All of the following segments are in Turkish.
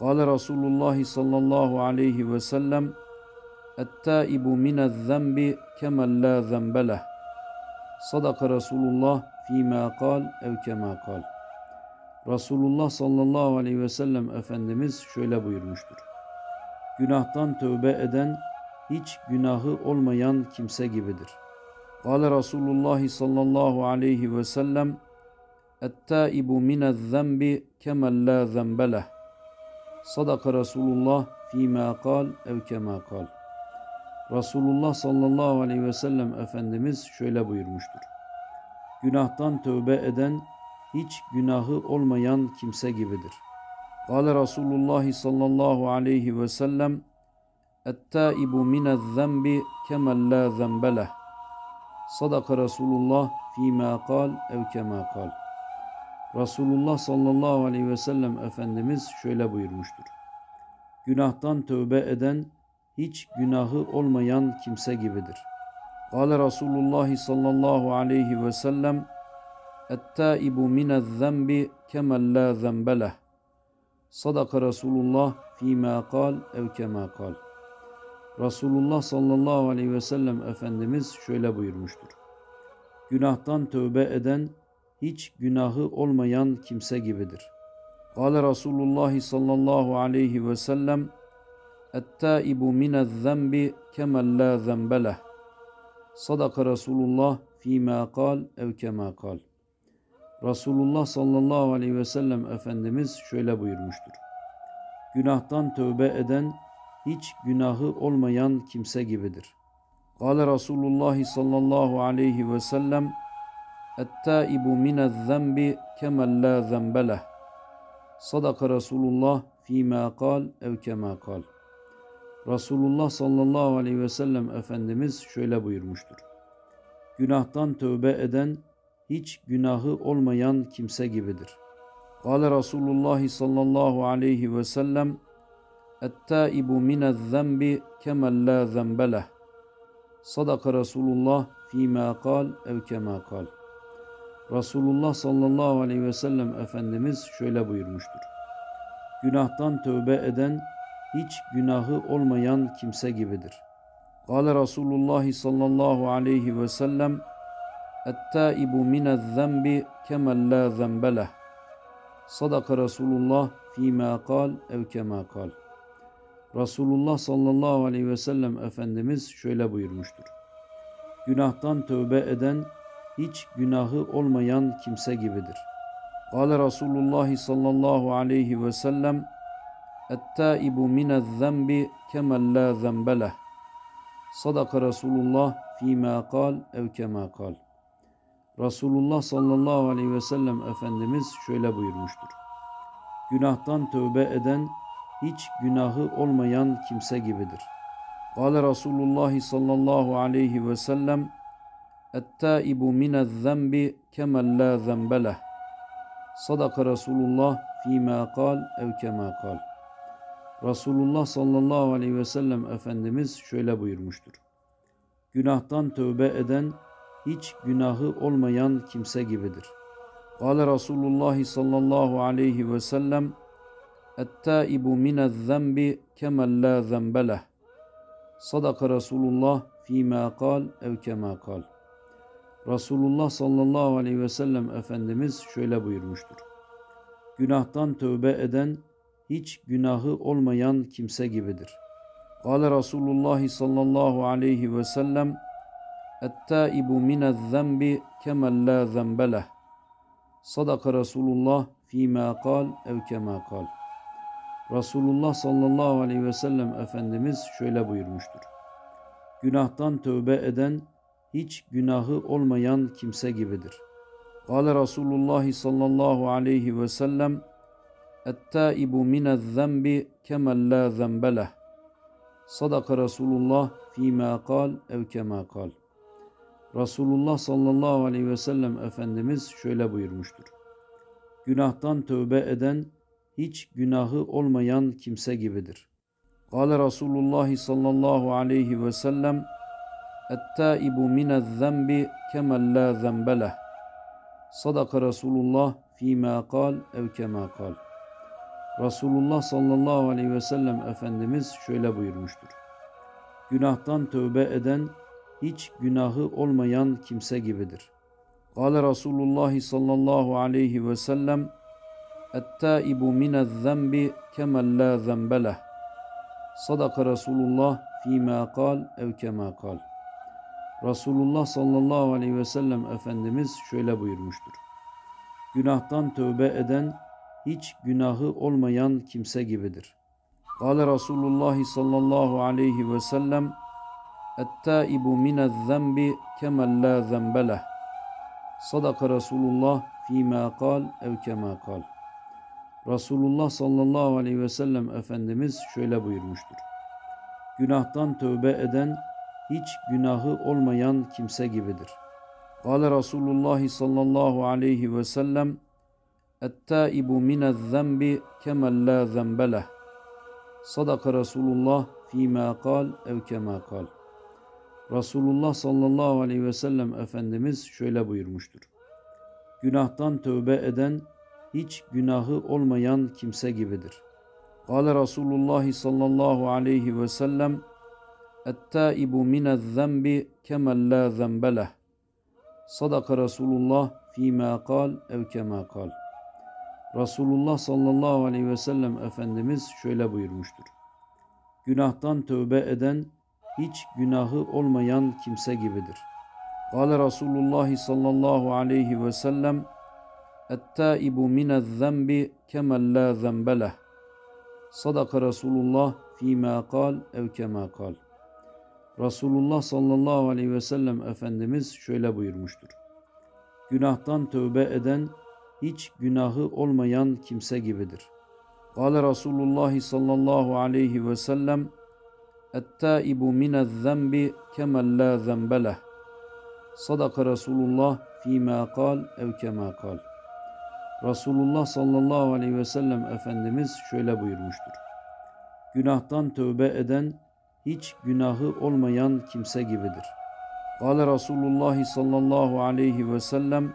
قال رسول الله صلى الله عليه وسلم التائب من الذنب كمن لا ذنب له صدق رسول الله فيما قال أو كما قال Resulullah sallallahu aleyhi ve sellem Efendimiz şöyle buyurmuştur. Günahtan tövbe eden hiç günahı olmayan kimse gibidir. Kale Resulullah sallallahu aleyhi ve sellem Ettaibu minezzembi kemel la zembe leh. Sadaka Resulullah fîmâ kal ev kemâ kal. Resulullah sallallahu aleyhi ve sellem Efendimiz şöyle buyurmuştur. Günahtan tövbe eden hiç günahı olmayan kimse gibidir. Kale Resulullah sallallahu aleyhi ve sellem Ettaibu minezzembi kemel la zembe leh. Sadaka Resulullah fîmâ kal ev kemâ kal. Resulullah sallallahu aleyhi ve sellem Efendimiz şöyle buyurmuştur. Günahtan tövbe eden hiç günahı olmayan kimse gibidir. Kale Resulullah sallallahu aleyhi ve sellem Ettaibu minezzembi kemel la zembe leh. Sadaka Resulullah fîmâ kal ev kemâ kal. Resulullah sallallahu aleyhi ve sellem Efendimiz şöyle buyurmuştur. Günahtan tövbe eden hiç günahı olmayan kimse gibidir. Kale Resulullah sallallahu aleyhi ve sellem Ettaibu minezzembi kemel la zembe leh. Sadaka Resulullah fîmâ kal ev kemâ kal. Resulullah sallallahu aleyhi ve sellem Efendimiz şöyle buyurmuştur. Günahtan tövbe eden hiç günahı olmayan kimse gibidir. Kale Resulullah sallallahu aleyhi ve sellem Ettaibu minezzembi kemel la zembe leh. Sadaka Resulullah fîmâ kal ev kemâ kal. Resulullah sallallahu aleyhi ve sellem Efendimiz şöyle buyurmuştur. Günahtan tövbe eden hiç günahı olmayan kimse gibidir. Kale Resulullah sallallahu aleyhi ve sellem Ettaibu minezzembi kemel la zembe leh. Sadaka Resulullah fîmâ kal ev kemâ kal. Resulullah sallallahu aleyhi ve sellem Efendimiz şöyle buyurmuştur. Günahtan tövbe eden hiç günahı olmayan kimse gibidir. Kale Resulullah sallallahu aleyhi ve sellem Ettaibu minezzembi kemel la zembe leh. Sadaka Resulullah fîmâ kal ev kemâ kal. Resulullah sallallahu aleyhi ve sellem Efendimiz şöyle buyurmuştur. Günahtan tövbe eden hiç günahı olmayan kimse gibidir. Kale Resulullah sallallahu aleyhi ve sellem Ettaibu minezzembi kemel la zembe leh. Sadaka Resulullah fîmâ kal ev kemâ kal. Resulullah sallallahu aleyhi ve sellem Efendimiz şöyle buyurmuştur. Günahtan tövbe eden hiç günahı olmayan kimse gibidir. Kale Resulullah sallallahu aleyhi ve sellem Ettaibu minezzembi kemel la zembe leh. Sadaka Resulullah fîmâ kal ev kemâ kal. Resulullah sallallahu aleyhi ve sellem Efendimiz şöyle buyurmuştur. Günahtan tövbe eden hiç günahı olmayan kimse gibidir. Kale Resulullah sallallahu aleyhi ve sellem Ettaibu minezzembi kemel la zembe leh. Sadaka Resulullah fîmâ kal ev kemâ kal. Resulullah sallallahu aleyhi ve sellem Efendimiz şöyle buyurmuştur. Günahtan tövbe eden hiç günahı olmayan kimse gibidir. Kale Resulullah sallallahu aleyhi ve sellem Ettaibu minezzembi kemel la zembe leh. Sadaka Resulullah fîmâ kal ev kemâ kal. Resulullah sallallahu aleyhi ve sellem Efendimiz şöyle buyurmuştur. Günahtan tövbe eden hiç günahı olmayan kimse gibidir. Kale Resulullah sallallahu aleyhi ve sellem Ettaibu minezzembi kemel la zembe leh. Sadaka Resulullah fîmâ kal ev kemâ kal. Resulullah sallallahu aleyhi ve sellem Efendimiz şöyle buyurmuştur. Günahtan tövbe eden hiç günahı olmayan kimse gibidir. Kale Resulullah sallallahu aleyhi ve sellem Ettaibu minezzembi kemel la zembe leh. Sadaka Resulullah fîmâ kal ev kemâ kal. Resulullah sallallahu aleyhi ve sellem Efendimiz şöyle buyurmuştur. Günahtan tövbe eden hiç günahı olmayan kimse gibidir. Kale Resulullah sallallahu aleyhi ve sellem Ettaibu minezzembi kemel la zembeleh. Sadaka Resulullah fîmâ kal ev kemâ kal. Resulullah sallallahu aleyhi ve sellem Efendimiz şöyle buyurmuştur. Günahtan tövbe eden hiç günahı olmayan kimse gibidir. Kale Resulullah sallallahu aleyhi ve sellem Ettaibu minezzembi kemel la zembeleh. Sadaka Resulullah fîmâ kal ev kemâ kal. Resulullah sallallahu aleyhi ve sellem Efendimiz şöyle buyurmuştur. Günahtan tövbe eden hiç günahı olmayan kimse gibidir. Kale Resulullah sallallahu aleyhi ve sellem Ettaibu minezzembi kemel la zembeleh. Sadaka Resulullah fîmâ kal ev kemâ kal. Resulullah sallallahu aleyhi ve sellem Efendimiz şöyle buyurmuştur. Günahtan tövbe eden hiç günahı olmayan kimse gibidir. Kale Resulullah sallallahu aleyhi ve sellem Ettaibu minezzembi kemel la zembeleh. Sadaka Resulullah fîmâ kal ev kemâ kal. Resulullah sallallahu aleyhi ve sellem Efendimiz şöyle buyurmuştur. Günahtan tövbe eden hiç günahı olmayan kimse gibidir. Kale Resulullah sallallahu aleyhi ve sellem Ettaibu minezzembi kemel la zembeleh. Sadaka Resulullah fîmâ kal ev kemâ kal. Resulullah sallallahu aleyhi ve sellem Efendimiz şöyle buyurmuştur. Günahtan tövbe eden hiç günahı olmayan kimse gibidir. Kale Resulullah sallallahu aleyhi ve sellem Ettaibu minezzembi kemel la zembeleh. Sadaka Resulullah fîmâ kal ev kemâ kal. Resulullah sallallahu aleyhi ve sellem Efendimiz şöyle buyurmuştur. Günahtan tövbe eden hiç günahı olmayan kimse gibidir. Kale Resulullah sallallahu aleyhi ve sellem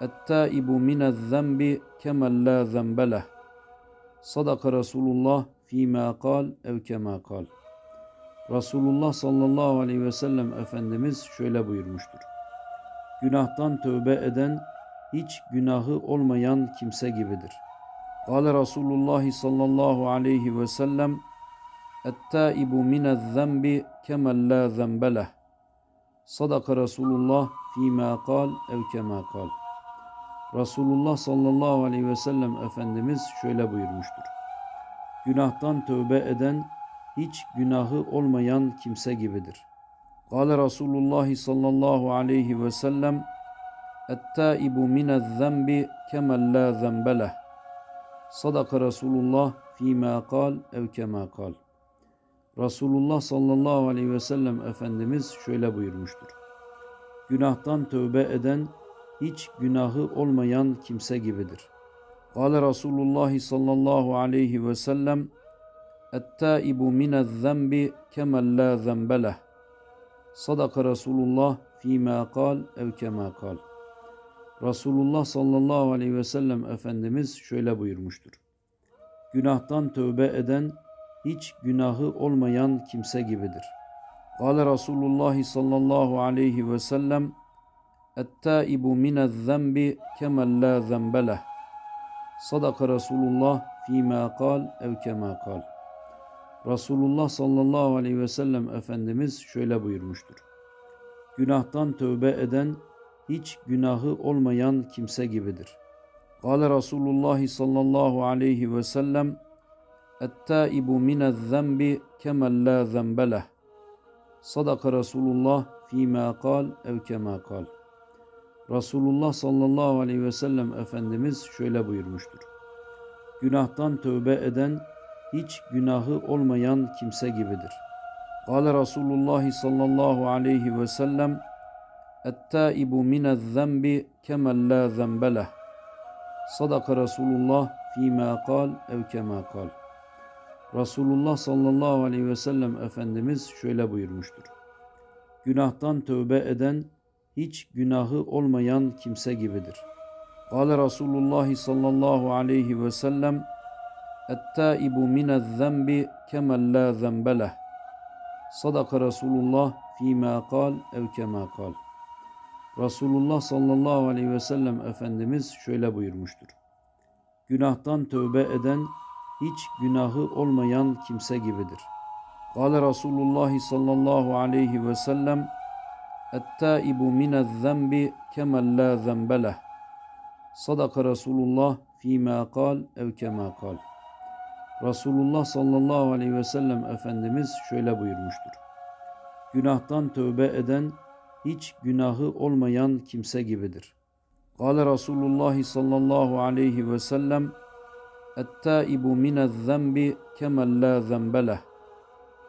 Ettaibu minezzembi kemel la zembeleh. Sadaka Resulullah fîmâ kal ev kemâ kal. Resulullah sallallahu aleyhi ve sellem Efendimiz şöyle buyurmuştur. Günahtan tövbe eden hiç günahı olmayan kimse gibidir. Kale Resulullah sallallahu aleyhi ve sellem Ettaibu minezzembi kemel la zembeleh. Sadaka Resulullah fîmâ kal ev kemâ kal. Resulullah sallallahu aleyhi ve sellem Efendimiz şöyle buyurmuştur. Günahtan tövbe eden hiç günahı olmayan kimse gibidir. Kale Resulullah sallallahu aleyhi ve sellem Ettaibu minezzembi kemel la zembeleh. Sadaka Resulullah fîmâ kal ev kemâ kal. Resulullah sallallahu aleyhi ve sellem Efendimiz şöyle buyurmuştur. Günahtan tövbe eden hiç günahı olmayan kimse gibidir. Kale Resulullah sallallahu aleyhi ve sellem Ettaibu minezzembi kemel la zembeleh. Sadaka Resulullah fîmâ kal ev kemâ kal. Resulullah sallallahu aleyhi ve sellem Efendimiz şöyle buyurmuştur. Günahtan tövbe eden hiç günahı olmayan kimse gibidir. Kale Resulullah sallallahu aleyhi ve sellem Ettaibu minezzembi kemel la zembeleh. Sadaka Resulullah fîmâ kal ev kemâ kal. Resulullah sallallahu aleyhi ve sellem Efendimiz şöyle buyurmuştur. Günahtan tövbe eden hiç günahı olmayan kimse gibidir. Kale Resulullah sallallahu aleyhi ve sellem Ettaibu minezzembi kemel la zembeleh. Sadaka Resulullah fîmâ kal ev kemâ kal. Resulullah sallallahu aleyhi ve sellem Efendimiz şöyle buyurmuştur. Günahtan tövbe eden hiç günahı olmayan kimse gibidir. Kale Resulullah sallallahu aleyhi ve sellem Ettaibu minezzembi kemel la zembeleh. Sadaka Resulullah fîmâ kal ev kemâ kal. Resulullah sallallahu aleyhi ve sellem Efendimiz şöyle buyurmuştur. Günahtan tövbe eden hiç günahı olmayan kimse gibidir. Kale Resulullah sallallahu aleyhi ve sellem Ettaibu minezzembi kemel la zembeleh Sadaka Resulullah fîmâ kal ev kemâ kal Resulullah sallallahu aleyhi ve sellem Efendimiz şöyle buyurmuştur. Günahtan tövbe eden hiç günahı olmayan kimse gibidir. Kale Resulullah sallallahu aleyhi ve sellem Ettaibu minezzembi kemen la zembe leh. Sadaka Resulullah fîmâ kal ev kemâ kal. Resulullah sallallahu aleyhi ve sellem Efendimiz şöyle buyurmuştur. Günahtan tövbe eden hiç günahı olmayan kimse gibidir. Kale Resulullah sallallahu aleyhi ve sellem Ettaibu minezzembi kemen la zembe leh.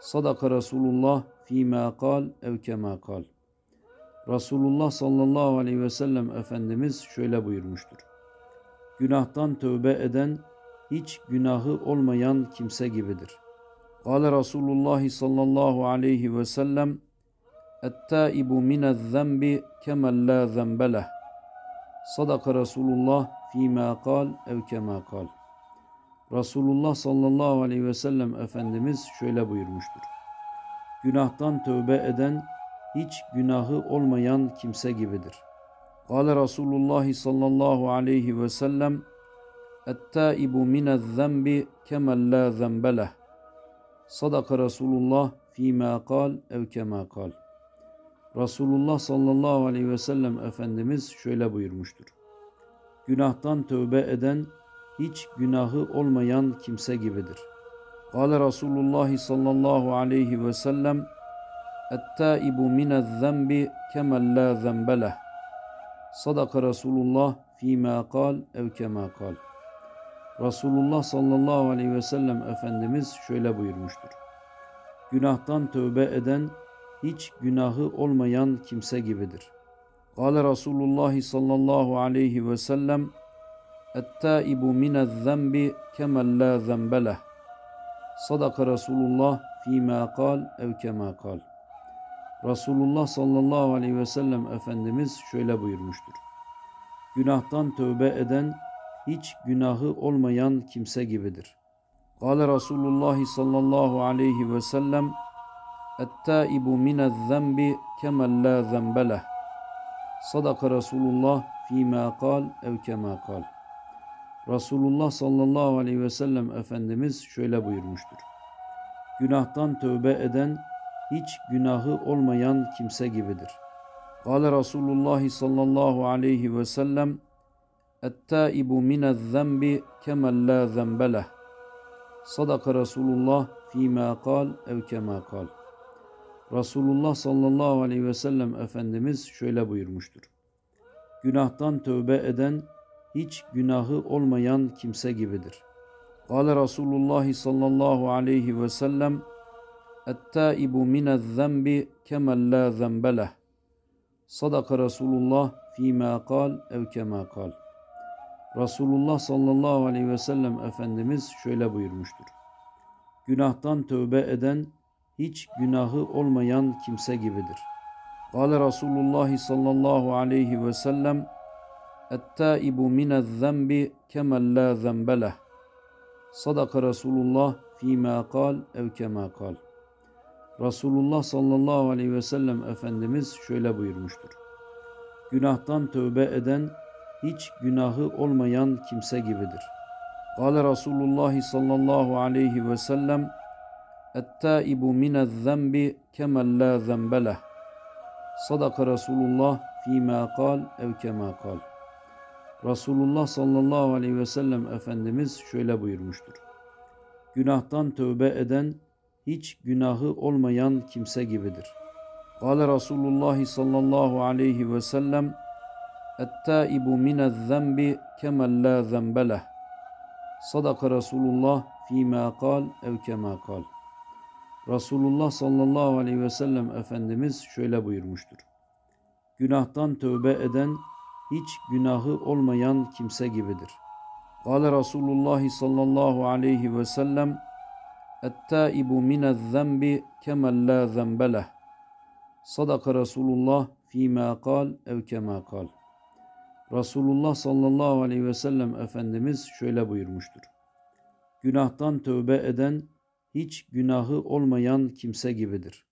Sadaka Resulullah fîmâ kal ev kemâ kal. Resulullah sallallahu aleyhi ve sellem Efendimiz şöyle buyurmuştur. Günahtan tövbe eden hiç günahı olmayan kimse gibidir. Kale Resulullah sallallahu aleyhi ve sellem Ettaibu minezzembi kemen la zembe leh. Sadaka Resulullah fîmâ kal ev kemâ kal. Resulullah sallallahu aleyhi ve sellem Efendimiz şöyle buyurmuştur. Günahtan tövbe eden hiç günahı olmayan kimse gibidir. Kale Resulullah sallallahu aleyhi ve sellem Ettaibu minezzembi kemen la zembe leh. Sadaka Resulullah fîmâ kal ev kemâ kal. Resulullah sallallahu aleyhi ve sellem Efendimiz şöyle buyurmuştur. Günahtan tövbe eden hiç günahı olmayan kimse gibidir. Kale Resulullah sallallahu aleyhi ve sellem Ettaibu minezzembi kemen la zembe leh. Sadaka Resulullah fîmâ kal ev kemâ kal. Resulullah sallallahu aleyhi ve sellem Efendimiz şöyle buyurmuştur. Günahtan tövbe eden hiç günahı olmayan kimse gibidir. Kale Resulullah sallallahu aleyhi ve sellem Ettaibu minezzembi kemen la zembe leh. Sadaka Resulullah fîmâ kal ev kemâ kal. Resulullah sallallahu aleyhi ve sellem Efendimiz şöyle buyurmuştur. Günahtan tövbe eden hiç günahı olmayan kimse gibidir. Kale Resulullah sallallahu aleyhi ve sellem Ettaibu minezzembi kemen la zembe leh. Sadaka Resulullah fîmâ kal ev kemâ kal. Resulullah sallallahu aleyhi ve sellem Efendimiz şöyle buyurmuştur. Günahtan tövbe eden hiç günahı olmayan kimse gibidir. Kale Resulullah sallallahu aleyhi ve sellem Ettaibu minezzembi kemen la zembe leh. Sadaka Resulullah fîmâ kal ev kemâ kal. Resulullah sallallahu aleyhi ve sellem Efendimiz şöyle buyurmuştur. Günahtan tövbe eden hiç günahı olmayan kimse gibidir. Kale Resulullah sallallahu aleyhi ve sellem Ettaibu minezzembi kemen la zembe leh. Sadaka Resulullah fîmâ kal ev kemâ kal. Resulullah sallallahu aleyhi ve sellem Efendimiz şöyle buyurmuştur. Günahtan tövbe eden hiç günahı olmayan kimse gibidir. Kale Resulullah sallallahu aleyhi ve sellem Ettaibu minezzembi kemen la zembe leh. Sadaka Resulullah fîmâ kal ev kemâ kal. Resulullah sallallahu aleyhi ve sellem Efendimiz şöyle buyurmuştur. Günahtan tövbe eden hiç günahı olmayan kimse gibidir. Kale Resulullah sallallahu aleyhi ve sellem Ettaibu minezzembi kemen la zembe leh. Sadaka Resulullah fîmâ kal ev kemâ kal. Resulullah sallallahu aleyhi ve sellem Efendimiz şöyle buyurmuştur. Günahtan tövbe eden hiç günahı olmayan kimse gibidir. Kale Resulullah sallallahu aleyhi ve sellem Ettaibu minezzembi kemen la zembe leh. Sadaka Resulullah fîmâ kal ev kemâ kal. Resulullah sallallahu aleyhi ve sellem Efendimiz şöyle buyurmuştur. Günahtan tövbe eden hiç günahı olmayan kimse gibidir. Kale Resulullah sallallahu aleyhi ve sellem Ettaibu minezzembi kemen la zembe leh. Sadaka Resulullah fîmâ kal ev kemâ kal. Resulullah sallallahu aleyhi ve sellem Efendimiz şöyle buyurmuştur. günahtan tövbe eden hiç günahı olmayan kimse gibidir.